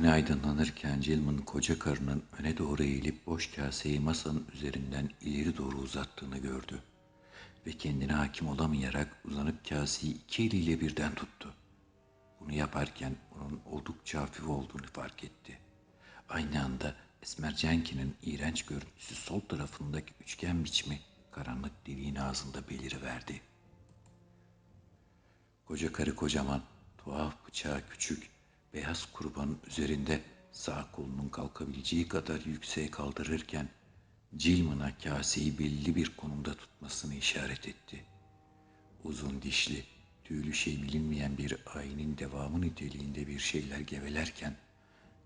Sahne aydınlanırken Gilman koca karının öne doğru eğilip boş kaseyi masanın üzerinden ileri doğru uzattığını gördü. Ve kendine hakim olamayarak uzanıp kaseyi iki eliyle birden tuttu. Bunu yaparken onun oldukça hafif olduğunu fark etti. Aynı anda Esmer Cenk'in iğrenç görüntüsü sol tarafındaki üçgen biçimi karanlık deliğin ağzında beliriverdi. Koca karı kocaman, tuhaf bıçağı küçük, beyaz kurbanın üzerinde sağ kolunun kalkabileceği kadar yükseğe kaldırırken Cilman'a kaseyi belli bir konumda tutmasını işaret etti. Uzun dişli, tüylü şey bilinmeyen bir ayinin devamı niteliğinde bir şeyler gevelerken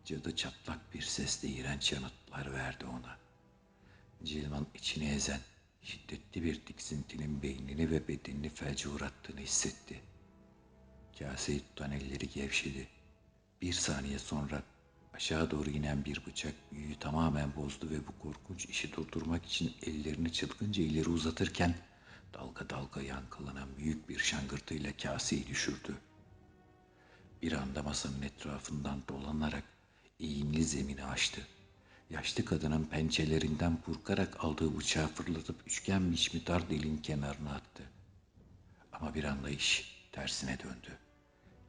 cadı çatlak bir sesle iğrenç yanıtlar verdi ona. Cilman içine ezen, şiddetli bir tiksintinin beynini ve bedenini felce uğrattığını hissetti. Kaseyi tutan elleri gevşedi. Bir saniye sonra aşağı doğru inen bir bıçak büyüyü tamamen bozdu ve bu korkunç işi durdurmak için ellerini çılgınca ileri uzatırken dalga dalga yankılanan büyük bir şangırtıyla kaseyi düşürdü. Bir anda masanın etrafından dolanarak eğimli zemini açtı. Yaşlı kadının pençelerinden burkarak aldığı bıçağı fırlatıp üçgen biçimi dar delin kenarına attı. Ama bir anda iş tersine döndü.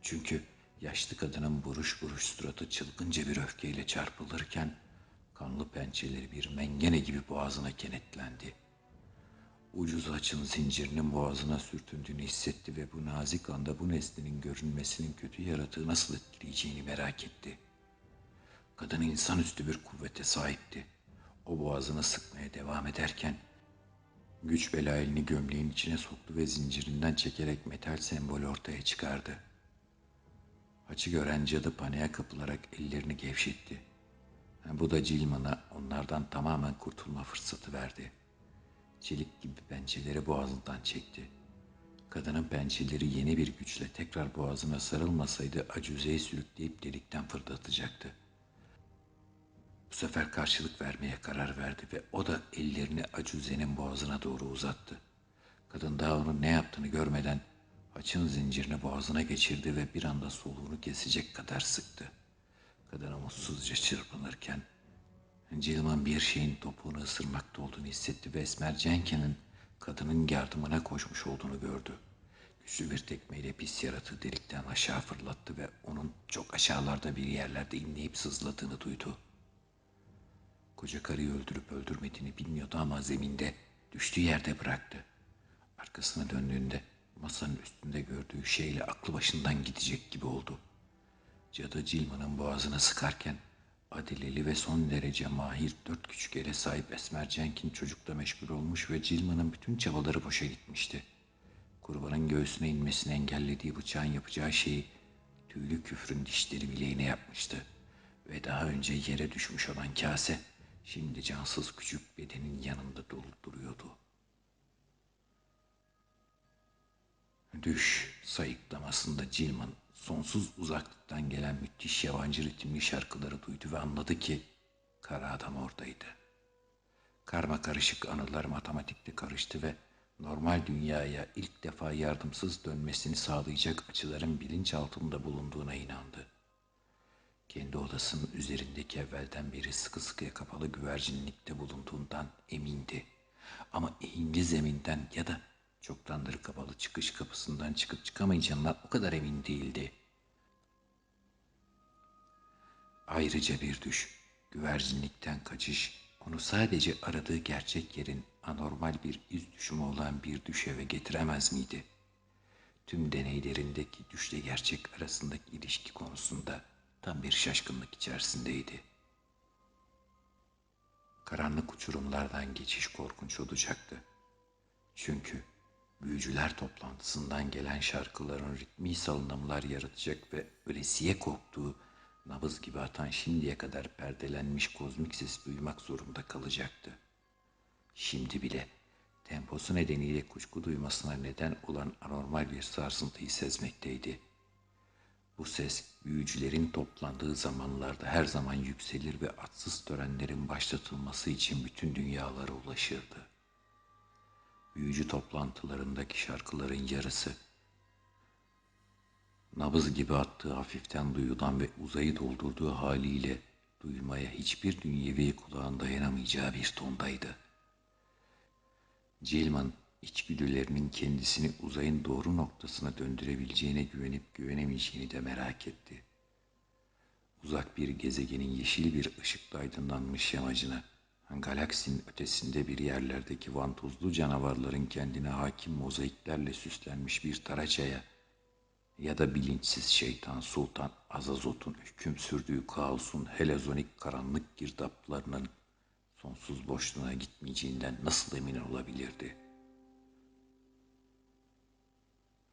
Çünkü yaşlı kadının buruş buruş suratı çılgınca bir öfkeyle çarpılırken kanlı pençeleri bir mengene gibi boğazına kenetlendi. Ucuz açın zincirinin boğazına sürtündüğünü hissetti ve bu nazik anda bu nesnenin görünmesinin kötü yaratığı nasıl etkileyeceğini merak etti. Kadın insanüstü bir kuvvete sahipti. O boğazını sıkmaya devam ederken güç bela elini gömleğin içine soktu ve zincirinden çekerek metal sembol ortaya çıkardı. Haçı gören cadı paniğe kapılarak ellerini gevşetti. Bu da Cilman'a onlardan tamamen kurtulma fırsatı verdi. Çelik gibi pençeleri boğazından çekti. Kadının pençeleri yeni bir güçle tekrar boğazına sarılmasaydı acüzeyi sürükleyip delikten fırlatacaktı.'' Bu sefer karşılık vermeye karar verdi ve o da ellerini Acuze'nin boğazına doğru uzattı. Kadın daha onun ne yaptığını görmeden haçın zincirini boğazına geçirdi ve bir anda soluğunu kesecek kadar sıktı. Kadın umutsuzca çırpınırken Cilman bir şeyin topuğunu ısırmakta olduğunu hissetti ve Esmer Cenk'in kadının yardımına koşmuş olduğunu gördü. Güçlü bir tekmeyle pis yaratığı delikten aşağı fırlattı ve onun çok aşağılarda bir yerlerde inleyip sızladığını duydu. Koca karıyı öldürüp öldürmediğini bilmiyordu ama zeminde düştüğü yerde bıraktı. Arkasına döndüğünde masanın üstünde gördüğü şeyle aklı başından gidecek gibi oldu. Cadı Cilman'ın boğazına sıkarken adileli ve son derece mahir dört küçük ele sahip Esmer Cenk'in çocukla meşgul olmuş ve Cilman'ın bütün çabaları boşa gitmişti. Kurbanın göğsüne inmesini engellediği bıçağın yapacağı şeyi tüylü küfrün dişleri bileğine yapmıştı. Ve daha önce yere düşmüş olan kase Şimdi cansız küçük bedenin yanında dolup duruyordu. Düş sayıklamasında Cilman sonsuz uzaklıktan gelen müthiş yabancı ritimli şarkıları duydu ve anladı ki kara adam oradaydı. Karma karışık anılar matematikte karıştı ve normal dünyaya ilk defa yardımsız dönmesini sağlayacak açıların bilinçaltında bulunduğuna inandı. Kendi odasının üzerindeki evvelden beri sıkı sıkıya kapalı güvercinlikte bulunduğundan emindi. Ama eğimli zeminden ya da çoktandır kapalı çıkış kapısından çıkıp çıkamayacağından o kadar emin değildi. Ayrıca bir düş, güvercinlikten kaçış, onu sadece aradığı gerçek yerin anormal bir iz düşümü olan bir düş eve getiremez miydi? Tüm deneylerindeki düşle gerçek arasındaki ilişki konusunda tam bir şaşkınlık içerisindeydi. Karanlık uçurumlardan geçiş korkunç olacaktı. Çünkü büyücüler toplantısından gelen şarkıların ritmi salınımlar yaratacak ve ölesiye korktuğu nabız gibi atan şimdiye kadar perdelenmiş kozmik ses duymak zorunda kalacaktı. Şimdi bile temposu nedeniyle kuşku duymasına neden olan anormal bir sarsıntıyı sezmekteydi.'' Bu ses büyücülerin toplandığı zamanlarda her zaman yükselir ve atsız törenlerin başlatılması için bütün dünyalara ulaşırdı. Büyücü toplantılarındaki şarkıların yarısı Nabız gibi attığı hafiften duyulan ve uzayı doldurduğu haliyle duymaya hiçbir dünyevi kulağın dayanamayacağı bir tondaydı. Gilman içgüdülerinin kendisini uzayın doğru noktasına döndürebileceğine güvenip güvenemeyeceğini de merak etti. Uzak bir gezegenin yeşil bir ışıkla aydınlanmış yamacına, galaksinin ötesinde bir yerlerdeki vantuzlu canavarların kendine hakim mozaiklerle süslenmiş bir taraçaya ya da bilinçsiz şeytan Sultan Azazot'un hüküm sürdüğü kaosun helezonik karanlık girdaplarının sonsuz boşluğuna gitmeyeceğinden nasıl emin olabilirdi?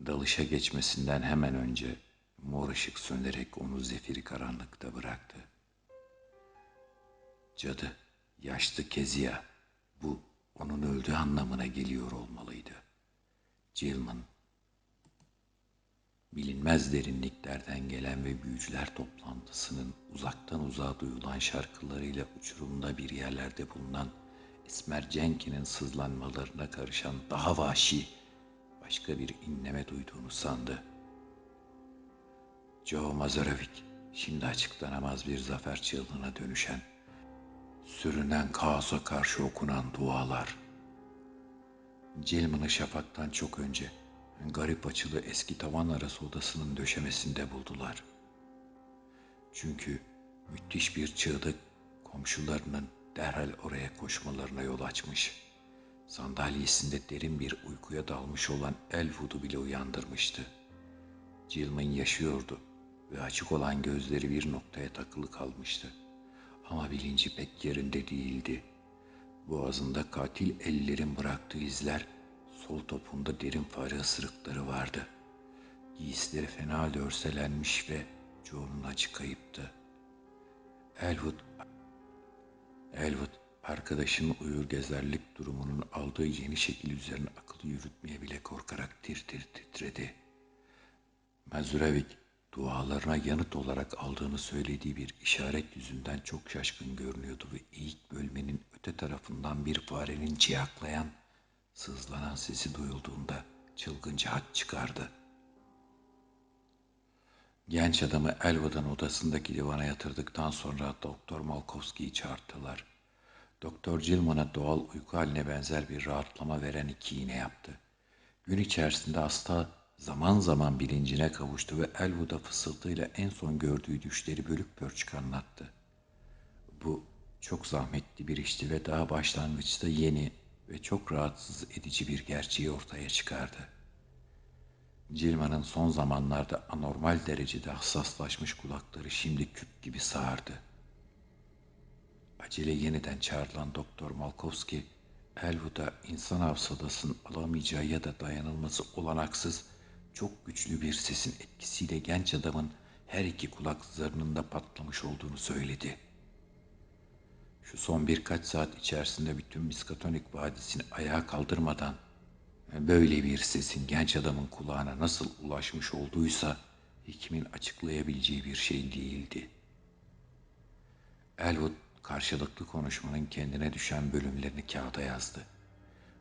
Dalışa geçmesinden hemen önce mor ışık sönerek onu zefiri karanlıkta bıraktı. Cadı, yaşlı Kezia, bu onun öldüğü anlamına geliyor olmalıydı. Gilman, bilinmez derinliklerden gelen ve büyücüler toplantısının uzaktan uzağa duyulan şarkılarıyla uçurumda bir yerlerde bulunan Esmer Cenk'inin sızlanmalarına karışan daha vahşi başka bir inleme duyduğunu sandı. Joe Mazarovic şimdi açıklanamaz bir zafer çığlığına dönüşen, sürünen kaosa karşı okunan dualar. Cilman'ı şafaktan çok önce garip açılı eski tavan arası odasının döşemesinde buldular. Çünkü müthiş bir çığlık komşularının derhal oraya koşmalarına yol açmış. Sandalyesinde derin bir uykuya dalmış olan Elwood'u bile uyandırmıştı. Gilman yaşıyordu ve açık olan gözleri bir noktaya takılı kalmıştı. Ama bilinci pek yerinde değildi. Boğazında katil ellerin bıraktığı izler, sol topunda derin fare ısırıkları vardı. Giysileri fena halde örselenmiş ve Joe'nun acı kayıptı. Elwood, Elwood arkadaşının uyur gezerlik durumunun aldığı yeni şekil üzerine akıl yürütmeye bile korkarak tir tir titredi. Mazurevik dualarına yanıt olarak aldığını söylediği bir işaret yüzünden çok şaşkın görünüyordu ve eğik bölmenin öte tarafından bir farenin ciyaklayan, sızlanan sesi duyulduğunda çılgınca hat çıkardı. Genç adamı Elva'dan odasındaki divana yatırdıktan sonra Doktor Malkovski'yi çağırttılar. Doktor Gilman'a doğal uyku haline benzer bir rahatlama veren iki iğne yaptı. Gün içerisinde hasta zaman zaman bilincine kavuştu ve Elwood'a fısıltıyla en son gördüğü düşleri bölük pörçük anlattı. Bu çok zahmetli bir işti ve daha başlangıçta yeni ve çok rahatsız edici bir gerçeği ortaya çıkardı. Cilman'ın son zamanlarda anormal derecede hassaslaşmış kulakları şimdi küp gibi sağırdı. Acele yeniden çağrılan Doktor Malkovski, Elwood'a insan hafsadasının alamayacağı ya da dayanılması olanaksız çok güçlü bir sesin etkisiyle genç adamın her iki kulak zarının patlamış olduğunu söyledi. Şu son birkaç saat içerisinde bütün Miskatonik Vadisi'ni ayağa kaldırmadan böyle bir sesin genç adamın kulağına nasıl ulaşmış olduysa hekimin açıklayabileceği bir şey değildi. Elwood karşılıklı konuşmanın kendine düşen bölümlerini kağıda yazdı.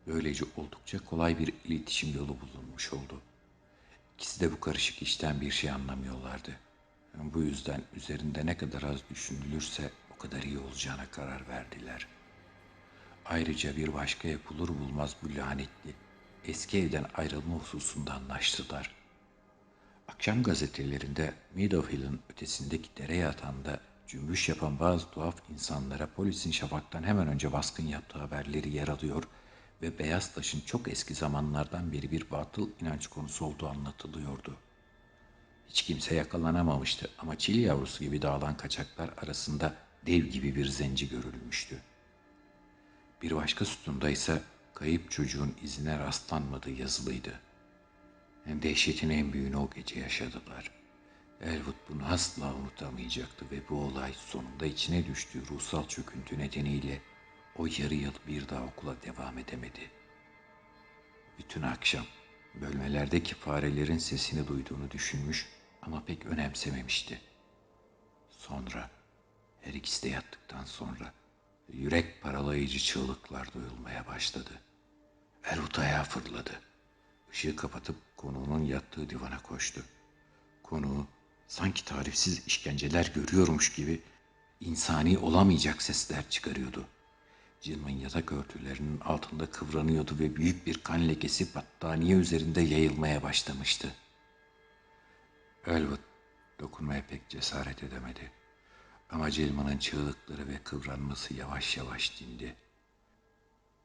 Böylece oldukça kolay bir iletişim yolu bulunmuş oldu. İkisi de bu karışık işten bir şey anlamıyorlardı. Bu yüzden üzerinde ne kadar az düşünülürse o kadar iyi olacağına karar verdiler. Ayrıca bir başka yapılır bulmaz bu lanetli eski evden ayrılma hususunda anlaştılar. Akşam gazetelerinde Meadow ötesindeki dere yatağında cümbüş yapan bazı tuhaf insanlara polisin şafaktan hemen önce baskın yaptığı haberleri yer alıyor ve beyaz taşın çok eski zamanlardan beri bir batıl inanç konusu olduğu anlatılıyordu. Hiç kimse yakalanamamıştı ama çil yavrusu gibi dağılan kaçaklar arasında dev gibi bir zenci görülmüştü. Bir başka sütunda ise kayıp çocuğun izine rastlanmadığı yazılıydı. Hem dehşetin en büyüğünü o gece yaşadılar. Elwood bunu asla unutamayacaktı ve bu olay sonunda içine düştüğü ruhsal çöküntü nedeniyle o yarı yıl bir daha okula devam edemedi. Bütün akşam bölmelerdeki farelerin sesini duyduğunu düşünmüş ama pek önemsememişti. Sonra her ikisi de yattıktan sonra yürek paralayıcı çığlıklar duyulmaya başladı. Elwood ayağa fırladı. Işığı kapatıp konuğunun yattığı divana koştu. Konu sanki tarifsiz işkenceler görüyormuş gibi insani olamayacak sesler çıkarıyordu. Cilman yatak örtülerinin altında kıvranıyordu ve büyük bir kan lekesi battaniye üzerinde yayılmaya başlamıştı. Elwood dokunmaya pek cesaret edemedi. Ama Cilman'ın çığlıkları ve kıvranması yavaş yavaş dindi.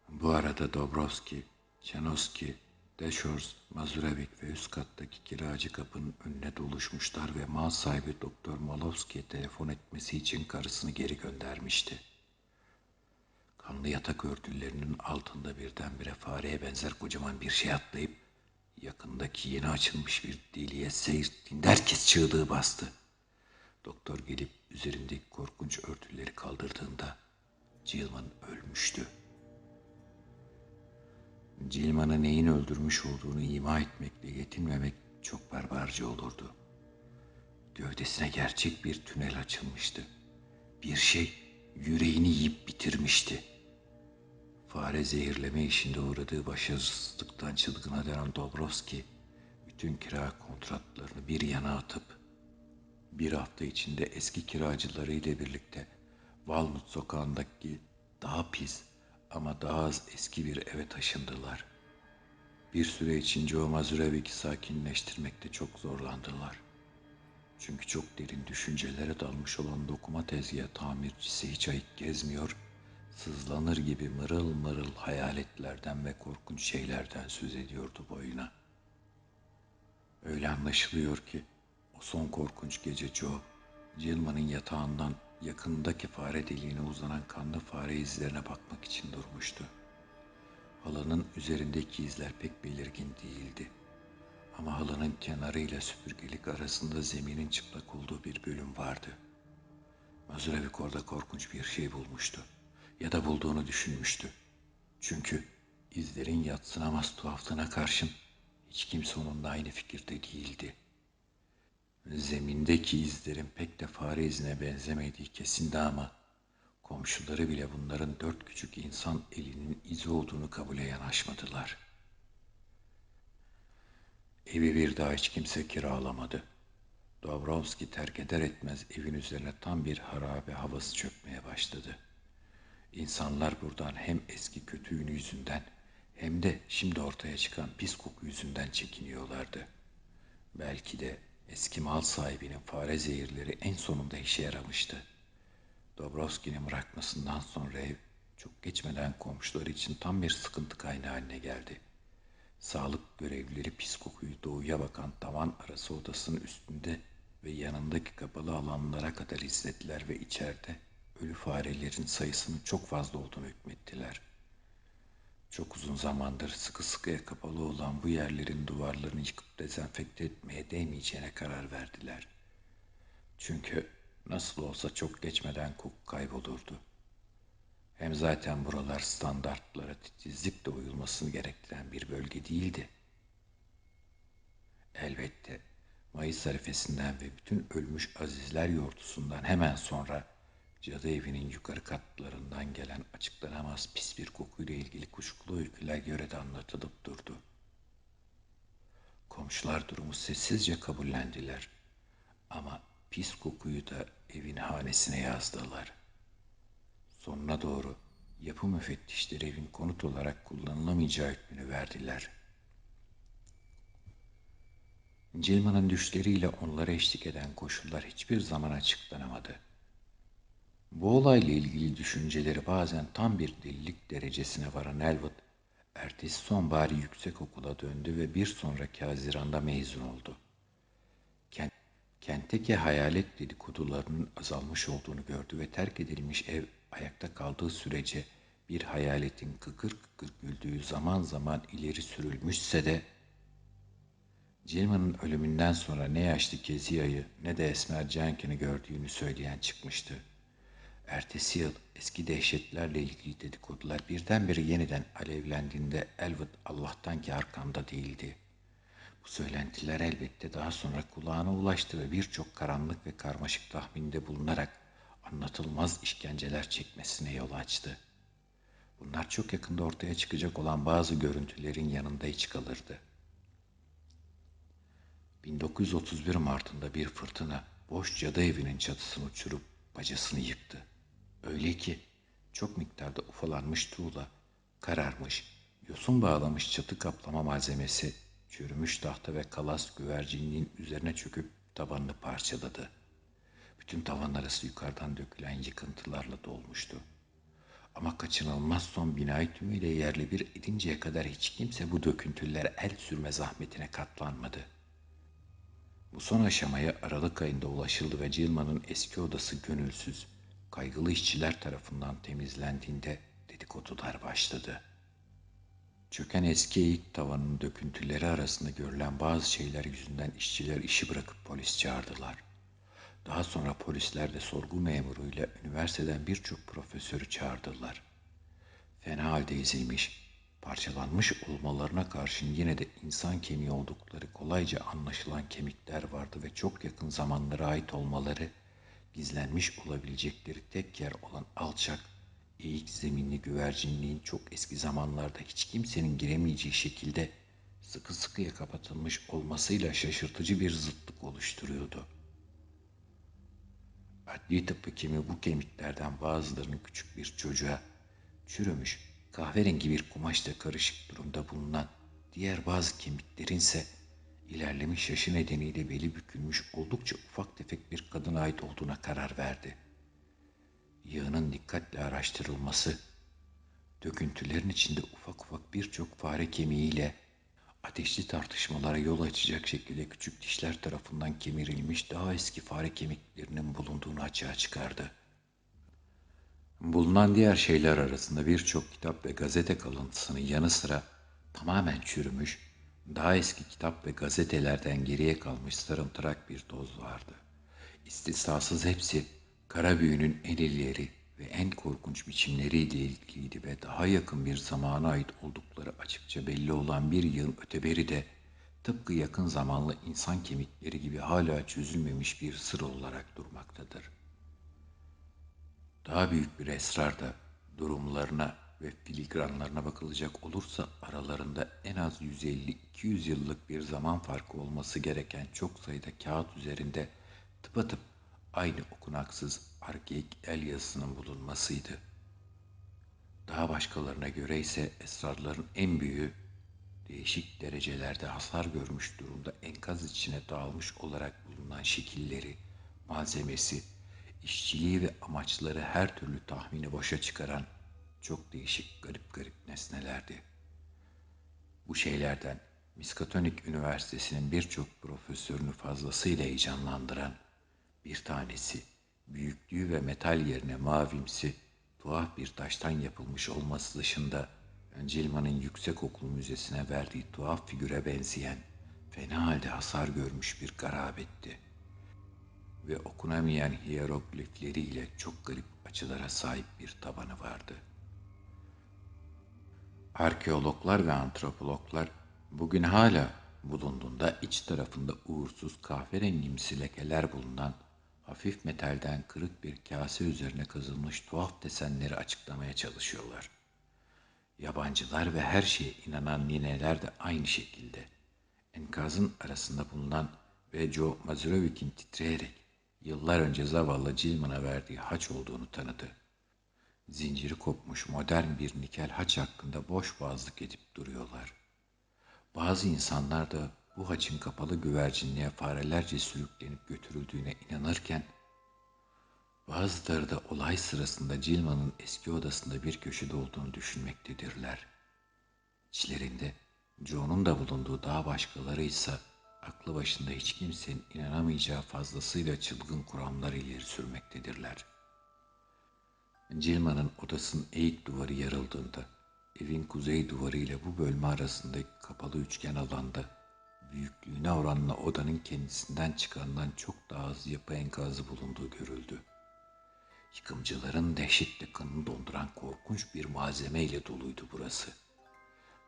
Bu arada Dobrovski, Çenoski, Deşors, Mazurevik ve üst kattaki kiracı kapının önüne doluşmuşlar ve mal sahibi Doktor Malovski'ye telefon etmesi için karısını geri göndermişti. Kanlı yatak örtülerinin altında birdenbire fareye benzer kocaman bir şey atlayıp yakındaki yeni açılmış bir deliğe seyirttiğinde herkes çığlığı bastı. Doktor gelip üzerindeki korkunç örtüleri kaldırdığında Gilman ölmüştü. Cilman'ı neyin öldürmüş olduğunu ima etmekle yetinmemek çok barbarca olurdu. Gövdesine gerçek bir tünel açılmıştı. Bir şey yüreğini yiyip bitirmişti. Fare zehirleme işinde uğradığı başarısızlıktan çılgına dönen Dobrovski, bütün kira kontratlarını bir yana atıp, bir hafta içinde eski kiracıları ile birlikte Walnut sokağındaki daha pis ama daha az eski bir eve taşındılar. Bir süre için Joe Mazurevik'i sakinleştirmekte çok zorlandılar. Çünkü çok derin düşüncelere dalmış olan dokuma tezgahı tamircisi hiç ayık gezmiyor, sızlanır gibi mırıl mırıl hayaletlerden ve korkunç şeylerden söz ediyordu boyuna. Öyle anlaşılıyor ki o son korkunç gece Joe, Gilman'ın yatağından yakındaki fare deliğine uzanan kanlı fare izlerine bakmak için durmuştu. Halının üzerindeki izler pek belirgin değildi. Ama halının kenarıyla süpürgelik arasında zeminin çıplak olduğu bir bölüm vardı. Mazurevik orada korkunç bir şey bulmuştu. Ya da bulduğunu düşünmüştü. Çünkü izlerin yatsınamaz tuhaflığına karşın hiç kimse onunla aynı fikirde değildi.'' Zemindeki izlerin pek de fare izine benzemediği kesindi ama komşuları bile bunların dört küçük insan elinin izi olduğunu kabule yanaşmadılar. Evi bir daha hiç kimse kiralamadı. Dobrovski terk eder etmez evin üzerine tam bir harabe havası çökmeye başladı. İnsanlar buradan hem eski kötü yüzünden hem de şimdi ortaya çıkan pis koku yüzünden çekiniyorlardı. Belki de Eski mal sahibinin fare zehirleri en sonunda işe yaramıştı. Dobrovski'nin bırakmasından sonra ev çok geçmeden komşuları için tam bir sıkıntı kaynağı haline geldi. Sağlık görevlileri pis kokuyu doğuya bakan tavan arası odasının üstünde ve yanındaki kapalı alanlara kadar izlediler ve içeride ölü farelerin sayısının çok fazla olduğunu hükmettiler. Çok uzun zamandır sıkı sıkıya kapalı olan bu yerlerin duvarlarını yıkıp dezenfekte etmeye değmeyeceğine karar verdiler. Çünkü nasıl olsa çok geçmeden koku kaybolurdu. Hem zaten buralar standartlara titizlikle uyulmasını gerektiren bir bölge değildi. Elbette Mayıs arifesinden ve bütün ölmüş azizler yortusundan hemen sonra Cadı evinin yukarı katlarından gelen açıklanamaz pis bir kokuyla ilgili kuşkulu öyküler yörede anlatılıp durdu. Komşular durumu sessizce kabullendiler. Ama pis kokuyu da evin hanesine yazdılar. Sonuna doğru yapı müfettişleri evin konut olarak kullanılamayacağı hükmünü verdiler. Cilman'ın düşleriyle onlara eşlik eden koşullar hiçbir zaman açıklanamadı. Bu olayla ilgili düşünceleri bazen tam bir delilik derecesine varan Elwood, ertesi sonbahar yüksek okula döndü ve bir sonraki Haziran'da mezun oldu. Kent, kentteki hayalet dedikodularının azalmış olduğunu gördü ve terk edilmiş ev ayakta kaldığı sürece bir hayaletin kıkır kıkır güldüğü zaman zaman ileri sürülmüşse de Cilman'ın ölümünden sonra ne yaşlı Kezia'yı ne de Esmer Jenkin'i gördüğünü söyleyen çıkmıştı. Ertesi yıl eski dehşetlerle ilgili dedikodular birdenbire yeniden alevlendiğinde Elwood Allah'tan ki arkamda değildi. Bu söylentiler elbette daha sonra kulağına ulaştı ve birçok karanlık ve karmaşık tahminde bulunarak anlatılmaz işkenceler çekmesine yol açtı. Bunlar çok yakında ortaya çıkacak olan bazı görüntülerin yanında hiç kalırdı. 1931 Mart'ında bir fırtına boş cadı evinin çatısını uçurup bacasını yıktı. Öyle ki çok miktarda ufalanmış tuğla, kararmış, yosun bağlamış çatı kaplama malzemesi, çürümüş tahta ve kalas güvercinliğin üzerine çöküp tabanını parçaladı. Bütün tavan arası yukarıdan dökülen yıkıntılarla dolmuştu. Ama kaçınılmaz son binayı tümüyle yerli bir edinceye kadar hiç kimse bu döküntüler el sürme zahmetine katlanmadı. Bu son aşamaya Aralık ayında ulaşıldı ve Cilma'nın eski odası gönülsüz, kaygılı işçiler tarafından temizlendiğinde dedikodular başladı. Çöken eski eğik tavanın döküntüleri arasında görülen bazı şeyler yüzünden işçiler işi bırakıp polis çağırdılar. Daha sonra polisler de sorgu memuruyla üniversiteden birçok profesörü çağırdılar. Fena halde ezilmiş, parçalanmış olmalarına karşın yine de insan kemiği oldukları kolayca anlaşılan kemikler vardı ve çok yakın zamanlara ait olmaları, gizlenmiş olabilecekleri tek yer olan alçak, eğik zeminli güvercinliğin çok eski zamanlarda hiç kimsenin giremeyeceği şekilde sıkı sıkıya kapatılmış olmasıyla şaşırtıcı bir zıtlık oluşturuyordu.'' Adli tıp hekimi bu kemiklerden bazılarını küçük bir çocuğa, çürümüş, kahverengi bir kumaşla karışık durumda bulunan diğer bazı kemiklerin ise ilerlemiş yaşı nedeniyle beli bükülmüş oldukça ufak tefek bir kadına ait olduğuna karar verdi. Yağının dikkatle araştırılması, döküntülerin içinde ufak ufak birçok fare kemiğiyle ateşli tartışmalara yol açacak şekilde küçük dişler tarafından kemirilmiş daha eski fare kemiklerinin bulunduğunu açığa çıkardı. Bulunan diğer şeyler arasında birçok kitap ve gazete kalıntısının yanı sıra tamamen çürümüş, daha eski kitap ve gazetelerden geriye kalmış sarımtırak bir toz vardı. İstisnasız hepsi kara büyünün en ileri ve en korkunç biçimleriyle ilgiliydi ve daha yakın bir zamana ait oldukları açıkça belli olan bir yığın öteberi de tıpkı yakın zamanlı insan kemikleri gibi hala çözülmemiş bir sır olarak durmaktadır. Daha büyük bir esrar da durumlarına ve filigranlarına bakılacak olursa aralarında en az 150-200 yıllık bir zaman farkı olması gereken çok sayıda kağıt üzerinde tıpatıp aynı okunaksız arkeik el yazısının bulunmasıydı. Daha başkalarına göre ise esrarların en büyüğü değişik derecelerde hasar görmüş durumda enkaz içine dağılmış olarak bulunan şekilleri, malzemesi, işçiliği ve amaçları her türlü tahmini boşa çıkaran çok değişik garip garip nesnelerdi. Bu şeylerden Miskatonik Üniversitesi'nin birçok profesörünü fazlasıyla heyecanlandıran bir tanesi büyüklüğü ve metal yerine mavimsi, tuhaf bir taştan yapılmış olması dışında Cilma'nın yüksek okul müzesine verdiği tuhaf figüre benzeyen, fena halde hasar görmüş bir garabetti. Ve okunamayan hieroglifleriyle çok garip açılara sahip bir tabanı vardı. Arkeologlar ve antropologlar bugün hala bulunduğunda iç tarafında uğursuz kahverengimsi lekeler bulunan hafif metalden kırık bir kase üzerine kazılmış tuhaf desenleri açıklamaya çalışıyorlar. Yabancılar ve her şeye inanan nineler de aynı şekilde. Enkazın arasında bulunan ve Joe Mazurovik'in titreyerek yıllar önce zavallı Cilman'a verdiği haç olduğunu tanıdı. Zinciri kopmuş modern bir nikel haç hakkında boş boğazlık edip duruyorlar. Bazı insanlar da bu haçın kapalı güvercinliğe farelerce sürüklenip götürüldüğüne inanırken, bazıları da olay sırasında Cilma'nın eski odasında bir köşede olduğunu düşünmektedirler. İçlerinde Joe'nun da bulunduğu daha başkaları ise aklı başında hiç kimsenin inanamayacağı fazlasıyla çılgın kuramlar ileri sürmektedirler. Cilma'nın odasının eğik duvarı yarıldığında, evin kuzey duvarı ile bu bölme arasındaki kapalı üçgen alanda büyüklüğüne oranla odanın kendisinden çıkandan çok daha az yapı enkazı bulunduğu görüldü. Yıkımcıların dehşetle kanını donduran korkunç bir malzeme ile doluydu burası.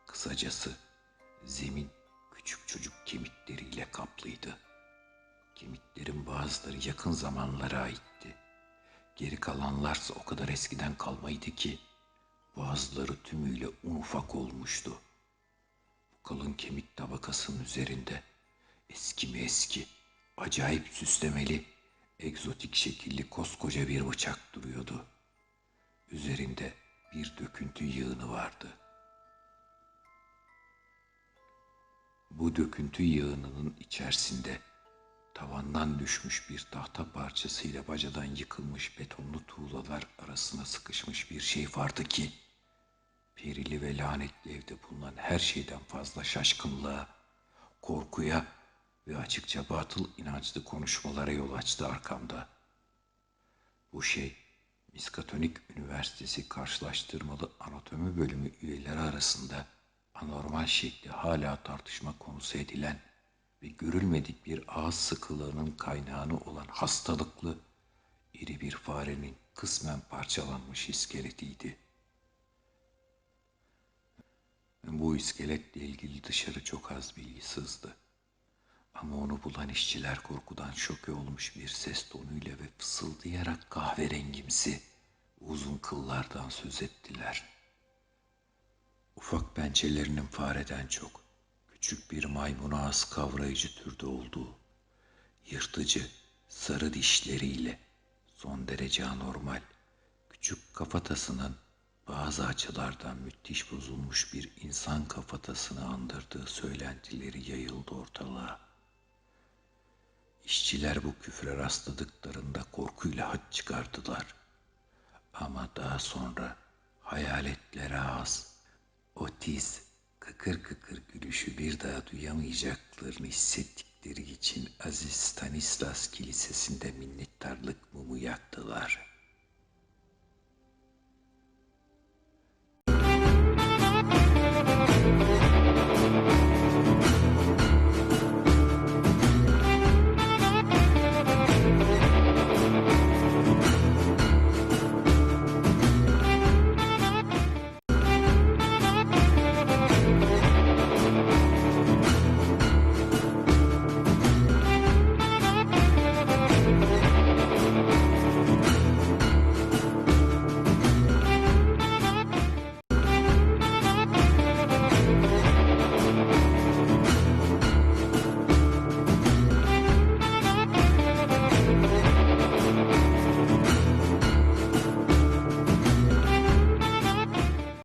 Kısacası zemin küçük çocuk kemikleriyle kaplıydı. Kemiklerin bazıları yakın zamanlara aitti. Geri kalanlarsa o kadar eskiden kalmaydı ki bazıları tümüyle un ufak olmuştu kalın kemik tabakasının üzerinde Eski mi eski, acayip süslemeli, egzotik şekilli koskoca bir bıçak duruyordu. Üzerinde bir döküntü yığını vardı. Bu döküntü yığınının içerisinde tavandan düşmüş bir tahta parçasıyla bacadan yıkılmış betonlu tuğlalar arasına sıkışmış bir şey vardı ki perili ve lanetli evde bulunan her şeyden fazla şaşkınlığa, korkuya ve açıkça batıl inançlı konuşmalara yol açtı arkamda. Bu şey Miskatonik Üniversitesi Karşılaştırmalı Anatomi Bölümü üyeleri arasında anormal şekli hala tartışma konusu edilen ve görülmedik bir ağız sıkılığının kaynağını olan hastalıklı iri bir farenin kısmen parçalanmış iskeletiydi. Bu iskeletle ilgili dışarı çok az bilgi sızdı. Ama onu bulan işçiler korkudan şoke olmuş bir ses tonuyla ve fısıldayarak kahverengimsi uzun kıllardan söz ettiler. Ufak pençelerinin fareden çok küçük bir maymuna az kavrayıcı türde olduğu, yırtıcı sarı dişleriyle son derece anormal, küçük kafatasının bazı açılardan müthiş bozulmuş bir insan kafatasını andırdığı söylentileri yayıldı ortalığa. İşçiler bu küfre rastladıklarında korkuyla haç çıkardılar. Ama daha sonra hayaletlere az, o tiz, kıkır kıkır gülüşü bir daha duyamayacaklarını hissettikleri için Aziz Stanislas Kilisesi'nde minnettarlık mumu yaktılar.''